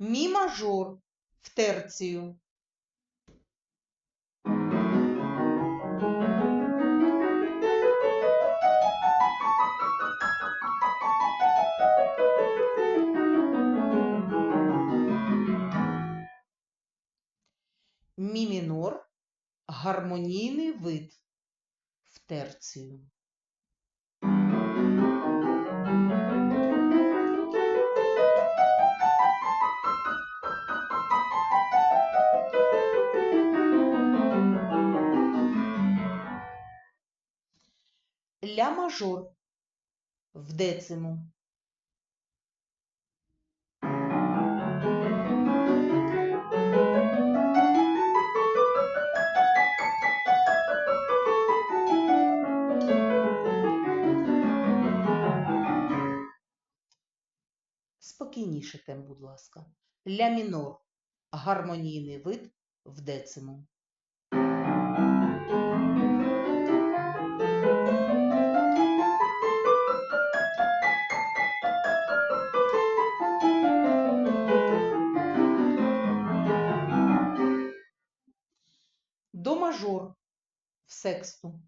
Мі мажор в терцію. Мі мінор гармонійний вид в терцію. Ля мажор в дециму. Спокійніше тем, будь ласка. Ля мінор гармонійний вид в дециму. До мажор в сексту.